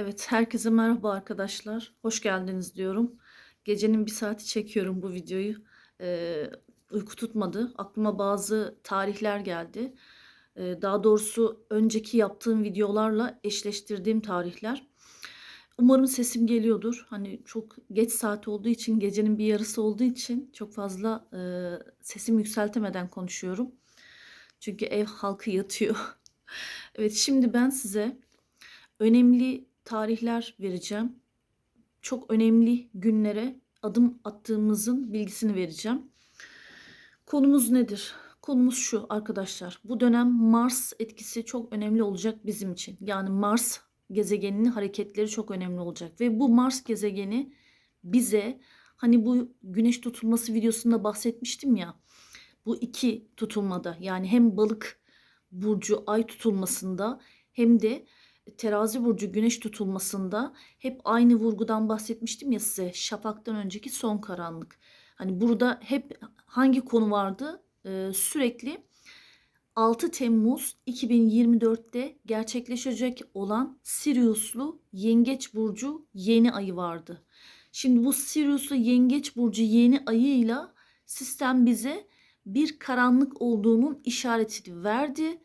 Evet, herkese merhaba arkadaşlar. Hoş geldiniz diyorum. Gecenin bir saati çekiyorum bu videoyu. Ee, uyku tutmadı. Aklıma bazı tarihler geldi. Ee, daha doğrusu önceki yaptığım videolarla eşleştirdiğim tarihler. Umarım sesim geliyordur. Hani çok geç saat olduğu için, gecenin bir yarısı olduğu için çok fazla e, sesimi yükseltemeden konuşuyorum. Çünkü ev halkı yatıyor. Evet, şimdi ben size önemli tarihler vereceğim. Çok önemli günlere adım attığımızın bilgisini vereceğim. Konumuz nedir? Konumuz şu arkadaşlar. Bu dönem Mars etkisi çok önemli olacak bizim için. Yani Mars gezegeninin hareketleri çok önemli olacak ve bu Mars gezegeni bize hani bu güneş tutulması videosunda bahsetmiştim ya. Bu iki tutulmada yani hem balık burcu ay tutulmasında hem de terazi burcu güneş tutulmasında hep aynı vurgudan bahsetmiştim ya size. Şafaktan önceki son karanlık. Hani burada hep hangi konu vardı? Ee, sürekli 6 Temmuz 2024'te gerçekleşecek olan Siriuslu Yengeç burcu yeni ayı vardı. Şimdi bu Siriuslu Yengeç burcu yeni ayıyla sistem bize bir karanlık olduğunun işaretini verdi.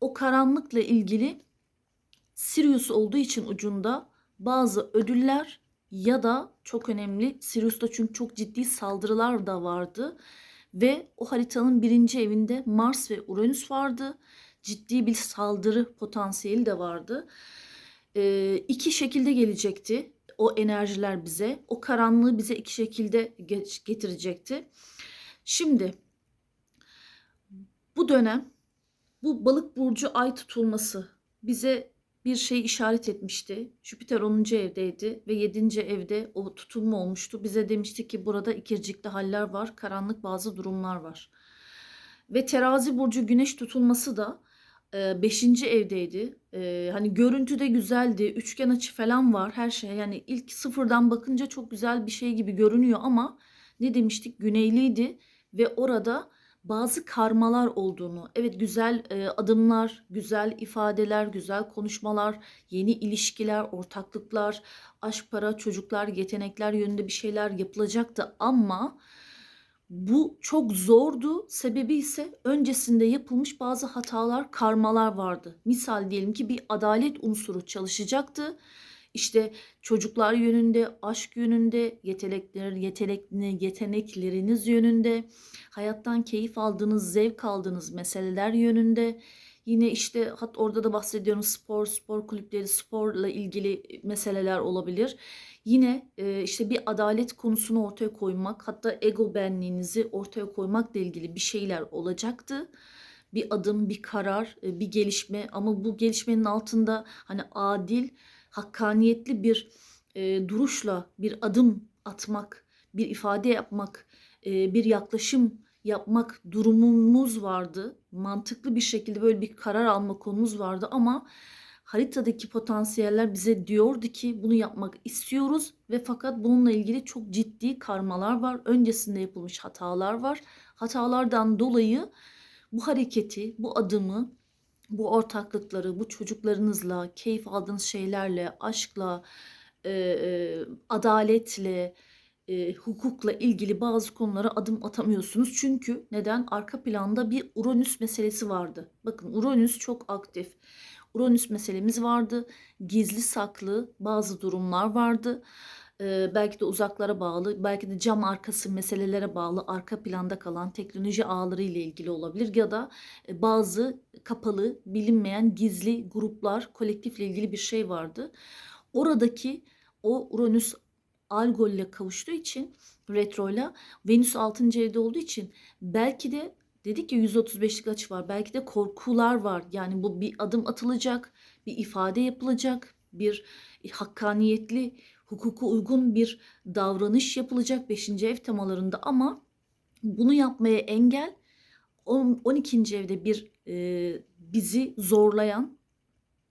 O karanlıkla ilgili Sirius olduğu için ucunda bazı ödüller ya da çok önemli Sirius'ta çünkü çok ciddi saldırılar da vardı ve o haritanın birinci evinde Mars ve Uranüs vardı. Ciddi bir saldırı potansiyeli de vardı. Ee, iki şekilde gelecekti o enerjiler bize. O karanlığı bize iki şekilde getirecekti. Şimdi bu dönem bu balık burcu ay tutulması bize bir şey işaret etmişti. Jüpiter 10. evdeydi ve 7. evde o tutulma olmuştu. Bize demişti ki burada ikircikli haller var, karanlık bazı durumlar var. Ve terazi burcu güneş tutulması da 5. E, evdeydi. E, hani görüntüde güzeldi. Üçgen açı falan var her şey. Yani ilk sıfırdan bakınca çok güzel bir şey gibi görünüyor ama ne demiştik? Güneyliydi ve orada bazı karmalar olduğunu, evet güzel e, adımlar, güzel ifadeler, güzel konuşmalar, yeni ilişkiler, ortaklıklar, aşk, para, çocuklar, yetenekler yönünde bir şeyler yapılacaktı ama bu çok zordu. Sebebi ise öncesinde yapılmış bazı hatalar, karmalar vardı. Misal diyelim ki bir adalet unsuru çalışacaktı işte çocuklar yönünde, aşk yönünde, yetenekler, yetenekli, yetenekleriniz yönünde, hayattan keyif aldığınız, zevk aldığınız meseleler yönünde. Yine işte hat orada da bahsediyorum spor, spor kulüpleri, sporla ilgili meseleler olabilir. Yine e, işte bir adalet konusunu ortaya koymak, hatta ego benliğinizi ortaya koymakla ilgili bir şeyler olacaktı bir adım, bir karar, e, bir gelişme ama bu gelişmenin altında hani adil, hakkaniyetli bir e, duruşla bir adım atmak, bir ifade yapmak, e, bir yaklaşım yapmak durumumuz vardı. Mantıklı bir şekilde böyle bir karar alma konumuz vardı ama haritadaki potansiyeller bize diyordu ki bunu yapmak istiyoruz ve fakat bununla ilgili çok ciddi karmalar var. Öncesinde yapılmış hatalar var. Hatalardan dolayı bu hareketi, bu adımı bu ortaklıkları, bu çocuklarınızla, keyif aldığınız şeylerle, aşkla, e, e, adaletle, e, hukukla ilgili bazı konulara adım atamıyorsunuz. Çünkü neden? Arka planda bir Uranüs meselesi vardı. Bakın Uranüs çok aktif. Uranüs meselemiz vardı. Gizli saklı bazı durumlar vardı e, belki de uzaklara bağlı, belki de cam arkası meselelere bağlı arka planda kalan teknoloji ağları ile ilgili olabilir ya da e, bazı kapalı, bilinmeyen gizli gruplar, kolektifle ilgili bir şey vardı. Oradaki o Uranüs Algol ile kavuştuğu için retroyla Venüs 6. evde olduğu için belki de dedik ki 135'lik açı var. Belki de korkular var. Yani bu bir adım atılacak, bir ifade yapılacak, bir hakkaniyetli hukuka uygun bir davranış yapılacak 5. ev temalarında ama bunu yapmaya engel 12. evde bir e, bizi zorlayan,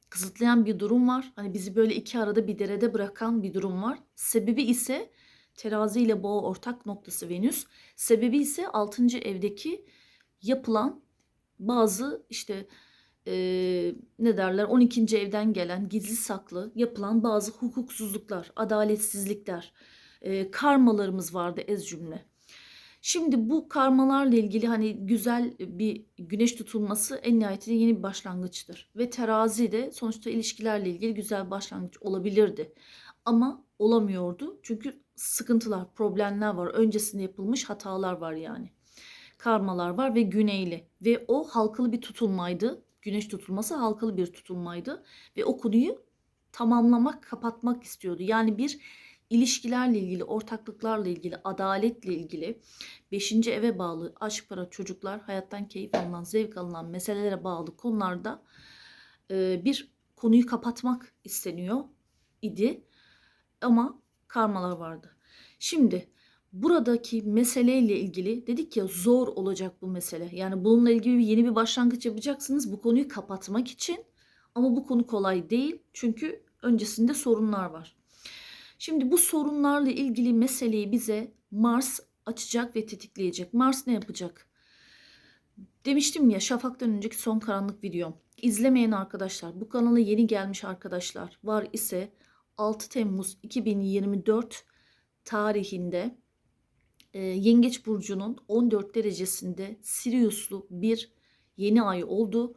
kısıtlayan bir durum var. Hani bizi böyle iki arada bir derede bırakan bir durum var. Sebebi ise terazi ile boğa ortak noktası Venüs. Sebebi ise 6. evdeki yapılan bazı işte eee, ne derler 12. evden gelen gizli saklı yapılan bazı hukuksuzluklar, adaletsizlikler, eee, karmalarımız vardı ez cümle. Şimdi bu karmalarla ilgili hani güzel bir güneş tutulması en nihayetinde yeni bir başlangıçtır. Ve terazi de sonuçta ilişkilerle ilgili güzel başlangıç olabilirdi. Ama olamıyordu çünkü sıkıntılar, problemler var. Öncesinde yapılmış hatalar var yani. Karmalar var ve güneyli. Ve o halkalı bir tutulmaydı. Güneş tutulması halkalı bir tutulmaydı. Ve o konuyu tamamlamak, kapatmak istiyordu. Yani bir ilişkilerle ilgili, ortaklıklarla ilgili, adaletle ilgili, beşinci eve bağlı aşk, para, çocuklar, hayattan keyif alınan, zevk alınan meselelere bağlı konularda e, bir konuyu kapatmak isteniyor idi. Ama karmalar vardı. Şimdi buradaki meseleyle ilgili dedik ya zor olacak bu mesele. Yani bununla ilgili yeni bir başlangıç yapacaksınız bu konuyu kapatmak için. Ama bu konu kolay değil çünkü öncesinde sorunlar var. Şimdi bu sorunlarla ilgili meseleyi bize Mars açacak ve tetikleyecek. Mars ne yapacak? Demiştim ya Şafak'tan önceki son karanlık videom. İzlemeyen arkadaşlar, bu kanala yeni gelmiş arkadaşlar var ise 6 Temmuz 2024 tarihinde e, Yengeç Burcu'nun 14 derecesinde Siriuslu bir yeni ay oldu.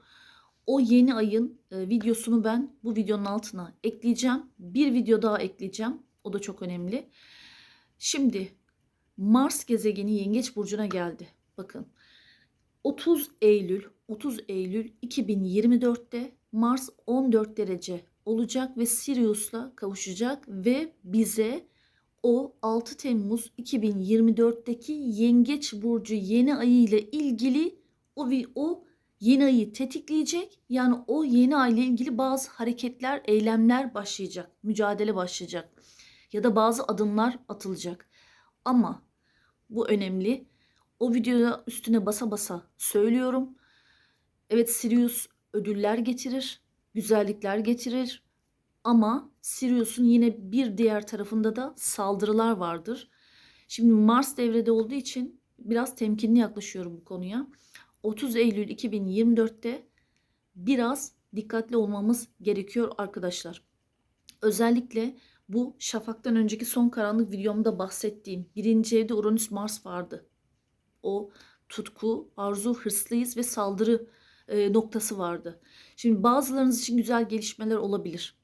O yeni ayın e, videosunu ben bu videonun altına ekleyeceğim. Bir video daha ekleyeceğim. O da çok önemli. Şimdi Mars gezegeni Yengeç burcuna geldi. Bakın. 30 Eylül 30 Eylül 2024'te Mars 14 derece olacak ve Sirius'la kavuşacak ve bize o 6 Temmuz 2024'teki Yengeç burcu yeni ayı ile ilgili o o yeni ayı tetikleyecek. Yani o yeni ay ile ilgili bazı hareketler, eylemler başlayacak, mücadele başlayacak ya da bazı adımlar atılacak. Ama bu önemli. O videoda üstüne basa basa söylüyorum. Evet Sirius ödüller getirir, güzellikler getirir. Ama Sirius'un yine bir diğer tarafında da saldırılar vardır. Şimdi Mars devrede olduğu için biraz temkinli yaklaşıyorum bu konuya. 30 Eylül 2024'te biraz dikkatli olmamız gerekiyor arkadaşlar. Özellikle bu şafaktan önceki son karanlık videomda bahsettiğim birinci evde Uranüs Mars vardı. O tutku, arzu, hırslıyız ve saldırı e, noktası vardı. Şimdi bazılarınız için güzel gelişmeler olabilir.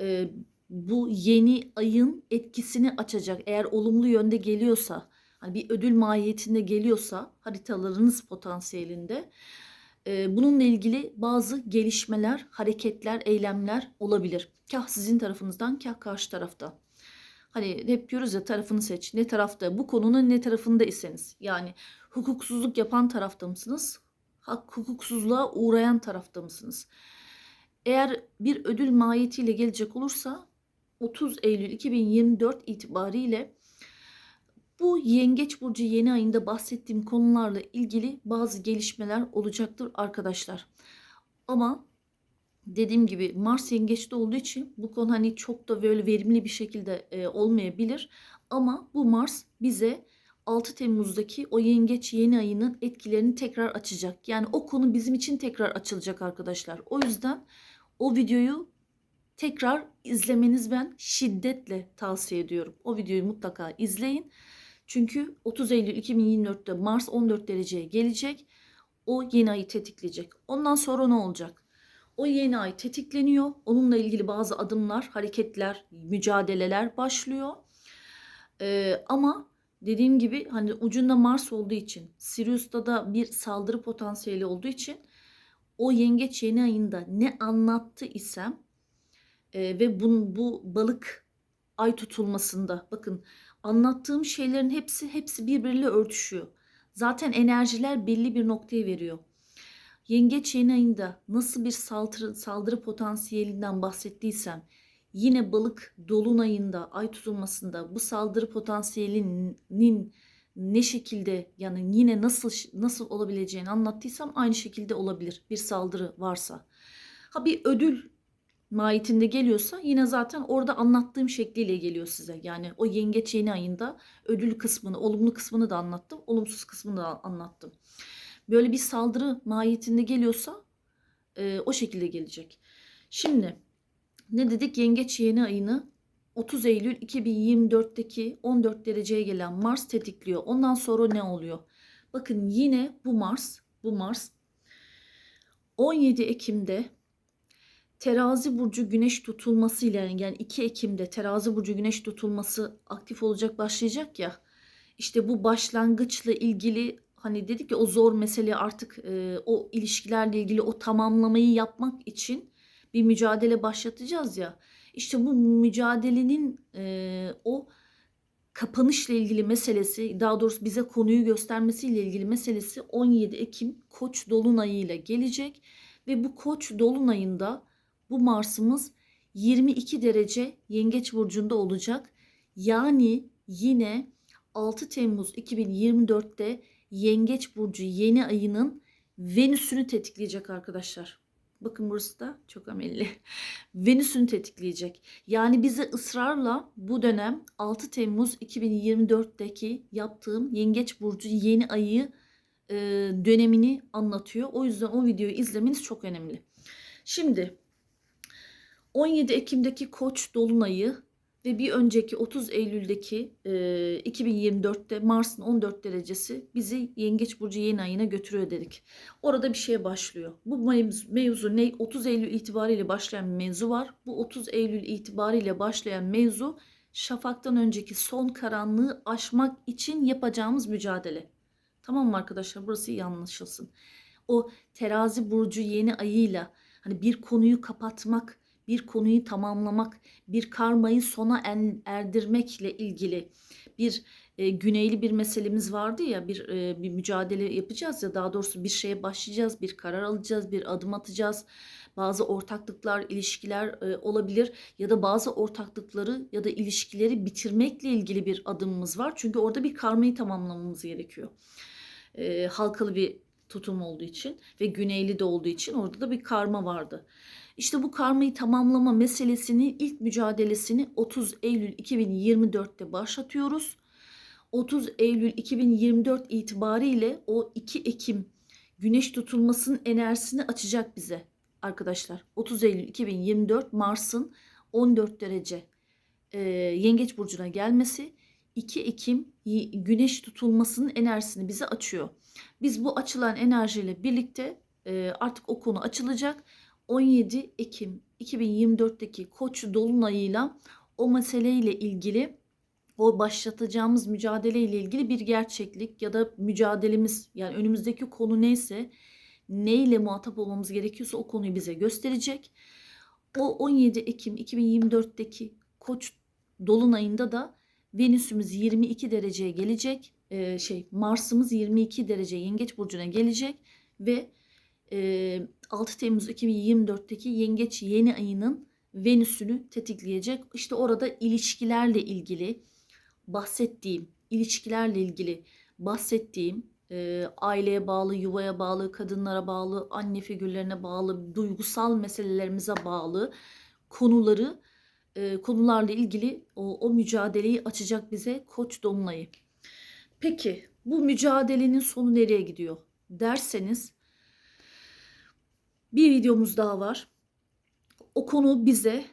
E, bu yeni ayın etkisini açacak. Eğer olumlu yönde geliyorsa, hani bir ödül mahiyetinde geliyorsa haritalarınız potansiyelinde e, bununla ilgili bazı gelişmeler, hareketler, eylemler olabilir. Kah sizin tarafınızdan, kah karşı tarafta. Hani hep diyoruz ya tarafını seç. Ne tarafta? Bu konunun ne tarafında iseniz. Yani hukuksuzluk yapan tarafta mısınız? Hak hukuksuzluğa uğrayan tarafta mısınız? Eğer bir ödül mahiyetiyle gelecek olursa 30 Eylül 2024 itibariyle bu Yengeç Burcu yeni ayında bahsettiğim konularla ilgili bazı gelişmeler olacaktır arkadaşlar. Ama dediğim gibi Mars yengeçte olduğu için bu konu hani çok da böyle verimli bir şekilde e, olmayabilir. Ama bu Mars bize 6 Temmuz'daki o yengeç yeni ayının etkilerini tekrar açacak. Yani o konu bizim için tekrar açılacak arkadaşlar. O yüzden o videoyu tekrar izlemeniz ben şiddetle tavsiye ediyorum. O videoyu mutlaka izleyin. Çünkü 30 Eylül 2024'te Mars 14 dereceye gelecek. O yeni ayı tetikleyecek. Ondan sonra ne olacak? O yeni ay tetikleniyor. Onunla ilgili bazı adımlar, hareketler, mücadeleler başlıyor. Ee, ama dediğim gibi hani ucunda Mars olduğu için, Sirius'ta da bir saldırı potansiyeli olduğu için o yengeç yeni ayında ne anlattı isem e, ve bu, bu balık ay tutulmasında bakın anlattığım şeylerin hepsi hepsi birbiriyle örtüşüyor. Zaten enerjiler belli bir noktaya veriyor. Yengeç yeni ayında nasıl bir saldırı, saldırı potansiyelinden bahsettiysem yine balık dolunayında ay tutulmasında bu saldırı potansiyelinin ne şekilde yani yine nasıl nasıl olabileceğini anlattıysam aynı şekilde olabilir bir saldırı varsa. Ha bir ödül mahiyetinde geliyorsa yine zaten orada anlattığım şekliyle geliyor size. Yani o yengeç yeni ayında ödül kısmını, olumlu kısmını da anlattım, olumsuz kısmını da anlattım. Böyle bir saldırı mahiyetinde geliyorsa e, o şekilde gelecek. Şimdi ne dedik? Yengeç yeni ayını 30 Eylül 2024'teki 14 dereceye gelen Mars tetikliyor. Ondan sonra ne oluyor? Bakın yine bu Mars, bu Mars 17 Ekim'de Terazi burcu güneş tutulması ile yani 2 Ekim'de Terazi burcu güneş tutulması aktif olacak başlayacak ya. İşte bu başlangıçla ilgili hani dedik ya o zor mesele artık e, o ilişkilerle ilgili o tamamlamayı yapmak için bir mücadele başlatacağız ya. İşte bu mücadelenin e, o kapanışla ilgili meselesi, daha doğrusu bize konuyu göstermesiyle ilgili meselesi 17 Ekim Koç dolunayı ile gelecek ve bu Koç dolunayında bu Mars'ımız 22 derece Yengeç burcunda olacak. Yani yine 6 Temmuz 2024'te Yengeç burcu yeni ayının Venüs'ünü tetikleyecek arkadaşlar. Bakın burası da çok amelli. Venüs'ünü tetikleyecek. Yani bize ısrarla bu dönem 6 Temmuz 2024'teki yaptığım Yengeç Burcu yeni ayı e, dönemini anlatıyor. O yüzden o videoyu izlemeniz çok önemli. Şimdi 17 Ekim'deki Koç dolunayı ve bir önceki 30 Eylül'deki e, 2024'te Mars'ın 14 derecesi bizi Yengeç Burcu yeni ayına götürüyor dedik. Orada bir şeye başlıyor. Bu mevzu, mevzu ne? 30 Eylül itibariyle başlayan bir mevzu var. Bu 30 Eylül itibariyle başlayan mevzu şafaktan önceki son karanlığı aşmak için yapacağımız mücadele. Tamam mı arkadaşlar? Burası iyi anlaşılsın. O terazi burcu yeni ayıyla hani bir konuyu kapatmak, bir konuyu tamamlamak, bir karmayı sona erdirmekle ilgili bir e, güneyli bir meselemiz vardı ya bir e, bir mücadele yapacağız ya daha doğrusu bir şeye başlayacağız, bir karar alacağız, bir adım atacağız. Bazı ortaklıklar, ilişkiler e, olabilir ya da bazı ortaklıkları ya da ilişkileri bitirmekle ilgili bir adımımız var. Çünkü orada bir karmayı tamamlamamız gerekiyor. E, halkalı bir tutum olduğu için ve güneyli de olduğu için orada da bir karma vardı. İşte bu karmayı tamamlama meselesini ilk mücadelesini 30 Eylül 2024'te başlatıyoruz. 30 Eylül 2024 itibariyle o 2 Ekim güneş tutulmasının enerjisini açacak bize arkadaşlar. 30 Eylül 2024 Mars'ın 14 derece e, Yengeç burcuna gelmesi 2 Ekim güneş tutulmasının enerjisini bize açıyor. Biz bu açılan enerjiyle birlikte e, artık o konu açılacak 17 Ekim 2024'teki Koç dolunayıyla o meseleyle ilgili o başlatacağımız mücadele ile ilgili bir gerçeklik ya da mücadelemiz yani önümüzdeki konu neyse neyle muhatap olmamız gerekiyorsa o konuyu bize gösterecek. O 17 Ekim 2024'teki Koç dolunayında da Venüs'ümüz 22 dereceye gelecek. Ee, şey Mars'ımız 22 derece Yengeç burcuna gelecek ve 6 Temmuz 2024'teki Yengeç yeni ayının Venüs'ünü tetikleyecek. İşte orada ilişkilerle ilgili bahsettiğim, ilişkilerle ilgili bahsettiğim e, aileye bağlı, yuvaya bağlı, kadınlara bağlı, anne figürlerine bağlı, duygusal meselelerimize bağlı konuları e, konularla ilgili o, o mücadeleyi açacak bize Koç dolunayı. Peki bu mücadelenin sonu nereye gidiyor derseniz bir videomuz daha var. O konu bize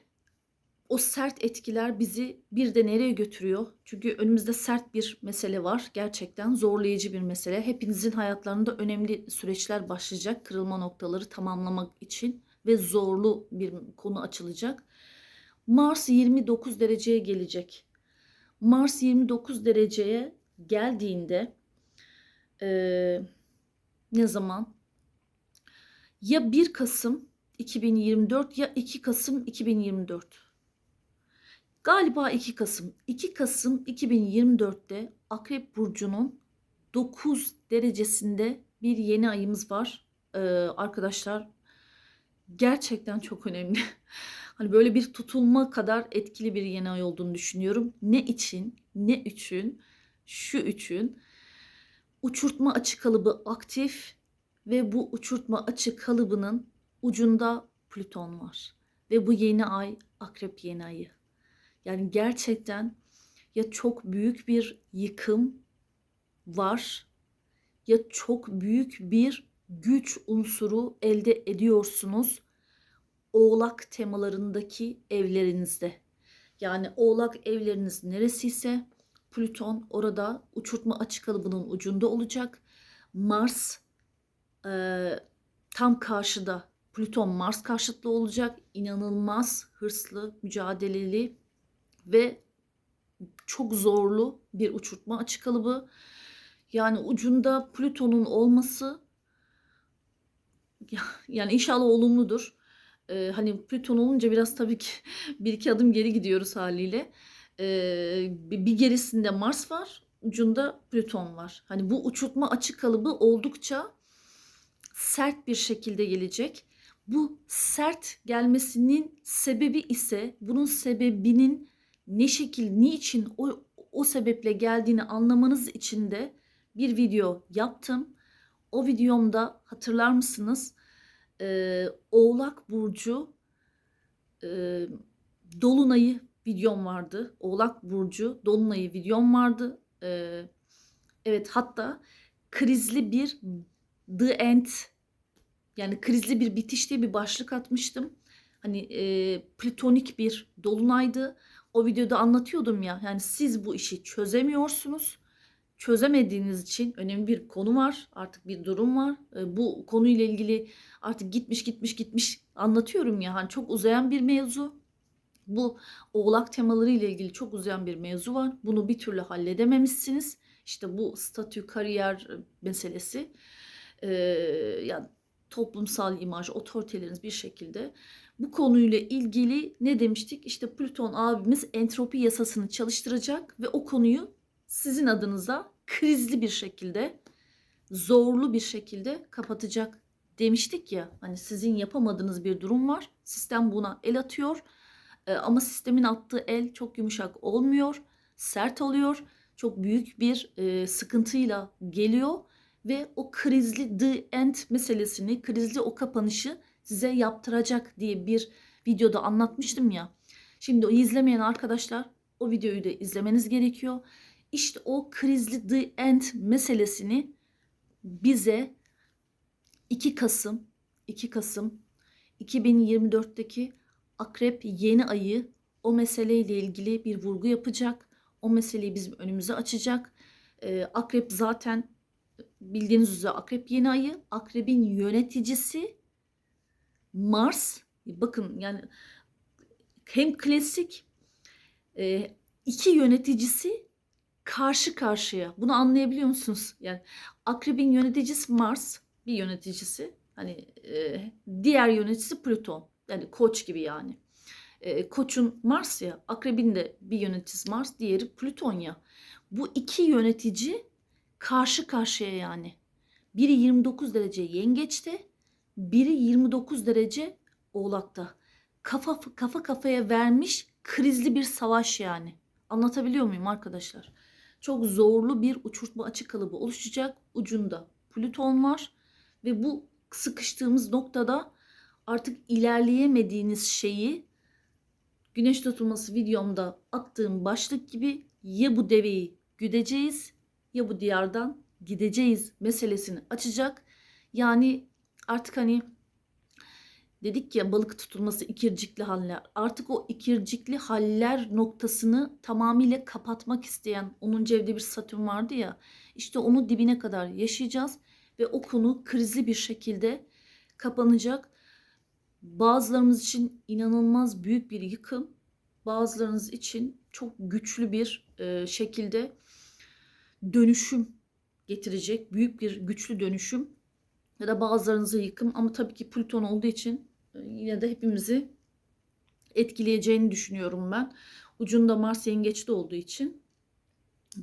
o sert etkiler bizi bir de nereye götürüyor? Çünkü önümüzde sert bir mesele var. Gerçekten zorlayıcı bir mesele. Hepinizin hayatlarında önemli süreçler başlayacak. Kırılma noktaları tamamlamak için ve zorlu bir konu açılacak. Mars 29 dereceye gelecek. Mars 29 dereceye geldiğinde e, ne zaman? ya 1 Kasım 2024 ya 2 Kasım 2024. Galiba 2 Kasım. 2 Kasım 2024'te Akrep Burcu'nun 9 derecesinde bir yeni ayımız var. Ee, arkadaşlar gerçekten çok önemli. hani böyle bir tutulma kadar etkili bir yeni ay olduğunu düşünüyorum. Ne için? Ne için? Şu için. Uçurtma açı kalıbı aktif ve bu uçurtma açı kalıbının ucunda Plüton var. Ve bu yeni ay akrep yeni ayı. Yani gerçekten ya çok büyük bir yıkım var ya çok büyük bir güç unsuru elde ediyorsunuz. Oğlak temalarındaki evlerinizde. Yani oğlak evleriniz neresiyse Plüton orada uçurtma açık kalıbının ucunda olacak. Mars e, tam karşıda Plüton Mars karşıtlı olacak. İnanılmaz hırslı, mücadeleli ve çok zorlu bir uçurtma açık kalıbı. Yani ucunda Plüton'un olması ya- yani inşallah olumludur. Ee, hani Plüton olunca biraz tabii ki bir iki adım geri gidiyoruz haliyle. Ee, bir gerisinde Mars var, ucunda Plüton var. Hani bu uçurtma açık kalıbı oldukça sert bir şekilde gelecek. Bu sert gelmesinin sebebi ise bunun sebebinin ne şekil, niçin o, o sebeple geldiğini anlamanız için de bir video yaptım. O videomda hatırlar mısınız? Ee, Oğlak Burcu e, Dolunay'ı videom vardı. Oğlak Burcu Dolunay'ı videom vardı. Ee, evet hatta krizli bir The End yani krizli bir bitiş diye bir başlık atmıştım. Hani e, platonik bir dolunaydı. O videoda anlatıyordum ya. Yani siz bu işi çözemiyorsunuz. Çözemediğiniz için önemli bir konu var. Artık bir durum var. E, bu konuyla ilgili artık gitmiş gitmiş gitmiş anlatıyorum ya. Hani çok uzayan bir mevzu. Bu oğlak temaları ile ilgili çok uzayan bir mevzu var. Bunu bir türlü halledememişsiniz. İşte bu statü kariyer meselesi. Ee, yani toplumsal imaj, otoriteleriniz bir şekilde bu konuyla ilgili ne demiştik? İşte Plüton abimiz entropi yasasını çalıştıracak ve o konuyu sizin adınıza krizli bir şekilde, zorlu bir şekilde kapatacak demiştik ya. Hani sizin yapamadığınız bir durum var. Sistem buna el atıyor. Ee, ama sistemin attığı el çok yumuşak olmuyor. Sert oluyor. Çok büyük bir e, sıkıntıyla geliyor ve o krizli the end meselesini, krizli o kapanışı size yaptıracak diye bir videoda anlatmıştım ya. Şimdi o izlemeyen arkadaşlar o videoyu da izlemeniz gerekiyor. İşte o krizli the end meselesini bize 2 Kasım 2 Kasım 2024'teki Akrep yeni ayı o meseleyle ilgili bir vurgu yapacak. O meseleyi bizim önümüze açacak. Ee, Akrep zaten bildiğiniz üzere akrep yeni ayı. Akrebin yöneticisi Mars. Bakın yani hem klasik e, iki yöneticisi karşı karşıya. Bunu anlayabiliyor musunuz? Yani akrebin yöneticisi Mars bir yöneticisi. Hani e, diğer yöneticisi Plüton. Yani koç gibi yani. E, koçun Mars ya. Akrebin de bir yöneticisi Mars. Diğeri Plüton ya. Bu iki yönetici karşı karşıya yani. Biri 29 derece yengeçte, biri 29 derece oğlakta. Kafa kafa kafaya vermiş krizli bir savaş yani. Anlatabiliyor muyum arkadaşlar? Çok zorlu bir uçurtma açık kalıbı oluşacak. Ucunda Plüton var ve bu sıkıştığımız noktada artık ilerleyemediğiniz şeyi güneş tutulması videomda attığım başlık gibi ya bu deveyi güdeceğiz ya bu diyardan gideceğiz meselesini açacak. Yani artık hani dedik ya balık tutulması ikircikli haller. Artık o ikircikli haller noktasını tamamıyla kapatmak isteyen 10. evde bir Satürn vardı ya. İşte onu dibine kadar yaşayacağız ve o konu krizli bir şekilde kapanacak. Bazılarımız için inanılmaz büyük bir yıkım, bazılarınız için çok güçlü bir e, şekilde dönüşüm getirecek. Büyük bir güçlü dönüşüm ya da bazılarınıza yıkım ama tabii ki Plüton olduğu için e, yine de hepimizi etkileyeceğini düşünüyorum ben. Ucunda Mars yengeçte olduğu için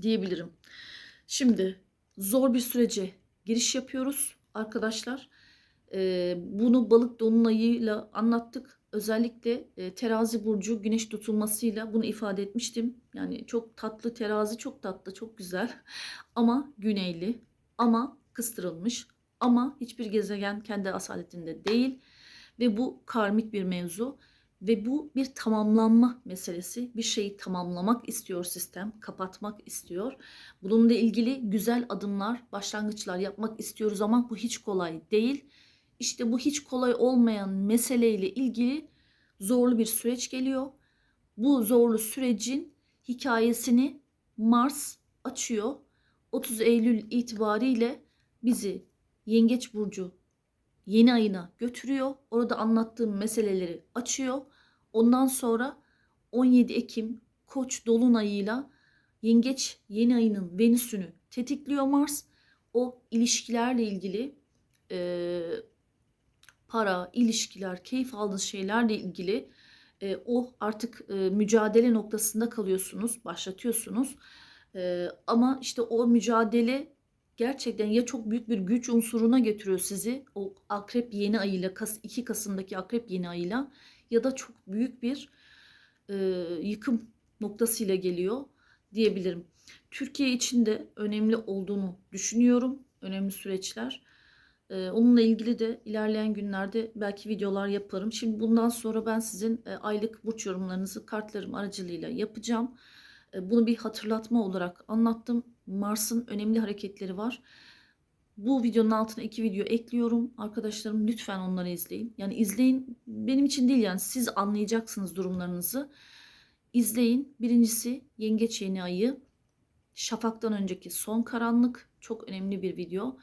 diyebilirim. Şimdi zor bir sürece giriş yapıyoruz arkadaşlar. Ee, bunu balık dolunayıyla anlattık. Özellikle e, terazi burcu güneş tutulmasıyla bunu ifade etmiştim. Yani çok tatlı terazi çok tatlı çok güzel ama güneyli ama kıstırılmış ama hiçbir gezegen kendi asaletinde değil ve bu karmik bir mevzu. Ve bu bir tamamlanma meselesi. Bir şeyi tamamlamak istiyor sistem, kapatmak istiyor. Bununla ilgili güzel adımlar, başlangıçlar yapmak istiyoruz ama bu hiç kolay değil. İşte bu hiç kolay olmayan meseleyle ilgili zorlu bir süreç geliyor. Bu zorlu sürecin hikayesini Mars açıyor. 30 Eylül itibariyle bizi Yengeç burcu yeni ayına götürüyor. Orada anlattığım meseleleri açıyor. Ondan sonra 17 Ekim Koç dolunayıyla Yengeç yeni ayının Venüs'ünü tetikliyor Mars. O ilişkilerle ilgili e, para, ilişkiler, keyif aldığınız şeylerle ilgili e, o artık e, mücadele noktasında kalıyorsunuz, başlatıyorsunuz. E, ama işte o mücadele gerçekten ya çok büyük bir güç unsuruna getiriyor sizi o akrep yeni ayıyla 2 Kasım'daki akrep yeni ayıyla ya da çok büyük bir e, yıkım noktasıyla geliyor diyebilirim. Türkiye için de önemli olduğunu düşünüyorum. Önemli süreçler. Onunla ilgili de ilerleyen günlerde belki videolar yaparım. Şimdi bundan sonra ben sizin aylık burç yorumlarınızı kartlarım aracılığıyla yapacağım. Bunu bir hatırlatma olarak anlattım. Mars'ın önemli hareketleri var. Bu videonun altına iki video ekliyorum. Arkadaşlarım lütfen onları izleyin. Yani izleyin benim için değil yani siz anlayacaksınız durumlarınızı. İzleyin. Birincisi Yengeç Yeni Ayı. Şafaktan önceki son karanlık. Çok önemli bir video.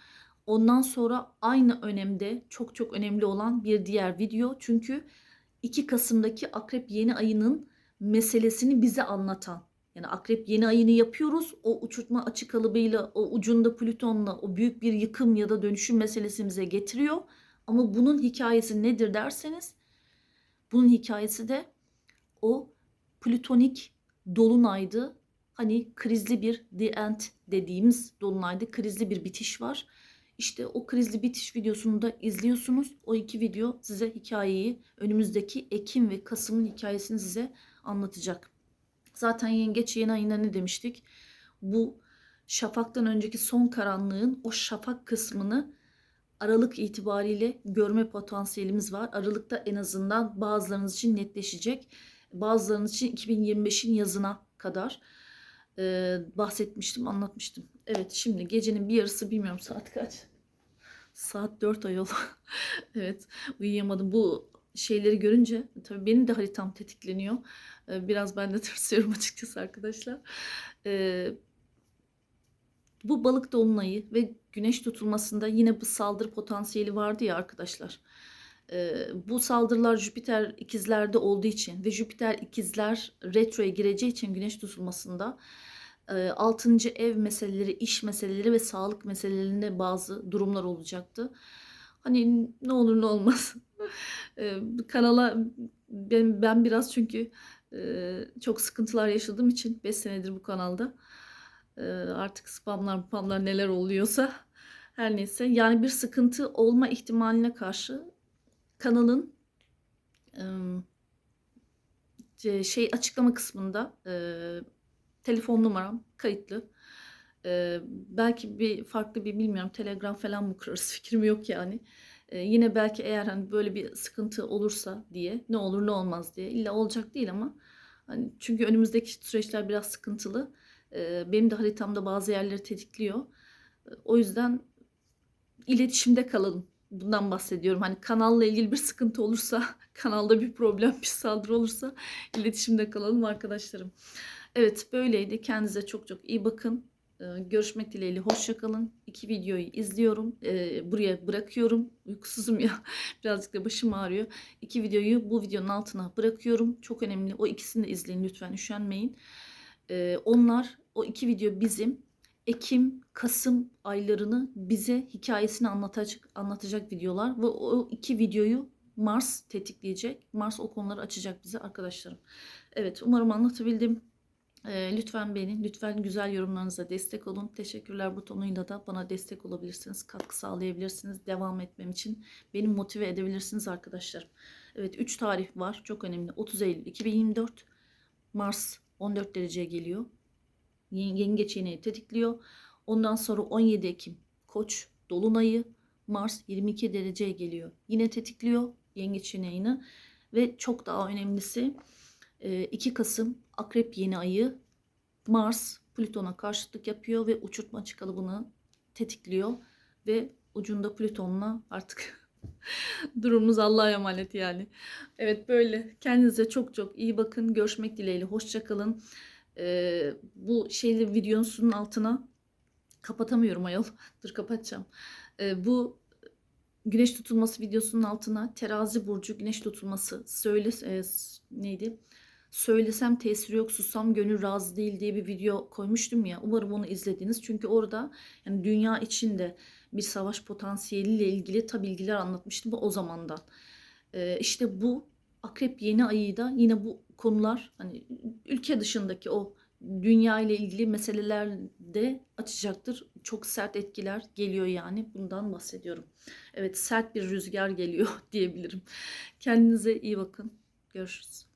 Ondan sonra aynı önemde çok çok önemli olan bir diğer video. Çünkü 2 Kasım'daki Akrep Yeni Ayı'nın meselesini bize anlatan. Yani Akrep Yeni Ayı'nı yapıyoruz. O uçurtma açık kalıbıyla, o ucunda Plüton'la o büyük bir yıkım ya da dönüşüm meselesimize getiriyor. Ama bunun hikayesi nedir derseniz, bunun hikayesi de o plütonik dolunaydı. Hani krizli bir the end dediğimiz dolunaydı. Krizli bir bitiş var. İşte o krizli bitiş videosunu da izliyorsunuz. O iki video size hikayeyi önümüzdeki Ekim ve Kasım'ın hikayesini size anlatacak. Zaten yengeç yeni ayında ne demiştik? Bu şafaktan önceki son karanlığın o şafak kısmını Aralık itibariyle görme potansiyelimiz var. Aralıkta en azından bazılarınız için netleşecek. Bazılarınız için 2025'in yazına kadar e, bahsetmiştim, anlatmıştım. Evet şimdi gecenin bir yarısı bilmiyorum saat kaç. Saat 4 ay oldu. evet uyuyamadım. Bu şeyleri görünce tabii benim de haritam tetikleniyor. Ee, biraz ben de tırsıyorum açıkçası arkadaşlar. Ee, bu balık dolunayı ve güneş tutulmasında yine bu saldırı potansiyeli vardı ya arkadaşlar. Ee, bu saldırılar Jüpiter ikizlerde olduğu için ve Jüpiter ikizler retroya gireceği için güneş tutulmasında 6. ev meseleleri, iş meseleleri ve sağlık meselelerinde bazı durumlar olacaktı. Hani ne olur ne olmaz. kanala ben, ben biraz çünkü çok sıkıntılar yaşadığım için 5 senedir bu kanalda artık spamlar spamlar neler oluyorsa her neyse yani bir sıkıntı olma ihtimaline karşı kanalın şey açıklama kısmında telefon numaram kayıtlı. Ee, belki bir farklı bir bilmiyorum telegram falan mı kurarız fikrim yok yani. Ee, yine belki eğer hani böyle bir sıkıntı olursa diye ne olur ne olmaz diye illa olacak değil ama hani çünkü önümüzdeki süreçler biraz sıkıntılı. Ee, benim de haritamda bazı yerleri tetikliyor. Ee, o yüzden iletişimde kalalım. Bundan bahsediyorum. Hani kanalla ilgili bir sıkıntı olursa, kanalda bir problem, bir saldırı olursa iletişimde kalalım arkadaşlarım. Evet böyleydi. Kendinize çok çok iyi bakın. Ee, görüşmek dileğiyle. Hoşçakalın. İki videoyu izliyorum. Ee, buraya bırakıyorum. Uykusuzum ya. Birazcık da başım ağrıyor. İki videoyu bu videonun altına bırakıyorum. Çok önemli. O ikisini de izleyin lütfen. Üşenmeyin. Ee, onlar o iki video bizim Ekim, Kasım aylarını bize hikayesini anlatacak, anlatacak videolar. Ve o iki videoyu Mars tetikleyecek. Mars o konuları açacak bize arkadaşlarım. Evet umarım anlatabildim. E, lütfen beni, lütfen güzel yorumlarınıza destek olun. Teşekkürler butonuyla da bana destek olabilirsiniz, katkı sağlayabilirsiniz. Devam etmem için beni motive edebilirsiniz arkadaşlar. Evet 3 tarih var, çok önemli. 30 Eylül 2024, Mars 14 dereceye geliyor. Yengeç yeni tetikliyor. Ondan sonra 17 Ekim Koç Dolunayı, Mars 22 dereceye geliyor. Yine tetikliyor Yengeç yayını ve çok daha önemlisi e, 2 Kasım Akrep yeni ayı Mars Plüton'a karşıtlık yapıyor ve uçurtma açı kalıbını tetikliyor ve ucunda Plüton'la artık durumumuz Allah'a emanet yani. Evet böyle kendinize çok çok iyi bakın. Görüşmek dileğiyle. Hoşçakalın. Ee, bu şeyli videonun altına kapatamıyorum ayol. Dur kapatacağım. Ee, bu güneş tutulması videosunun altına terazi burcu güneş tutulması söyle e, neydi? Söylesem tesiri yok, sussam gönül razı değil diye bir video koymuştum ya. Umarım onu izlediniz. Çünkü orada yani dünya içinde bir savaş potansiyeliyle ilgili tabi bilgiler anlatmıştım o zamandan. Ee, işte bu akrep yeni ayı da yine bu konular hani ülke dışındaki o dünya ile ilgili meselelerde açacaktır. Çok sert etkiler geliyor yani bundan bahsediyorum. Evet sert bir rüzgar geliyor diyebilirim. Kendinize iyi bakın. Görüşürüz.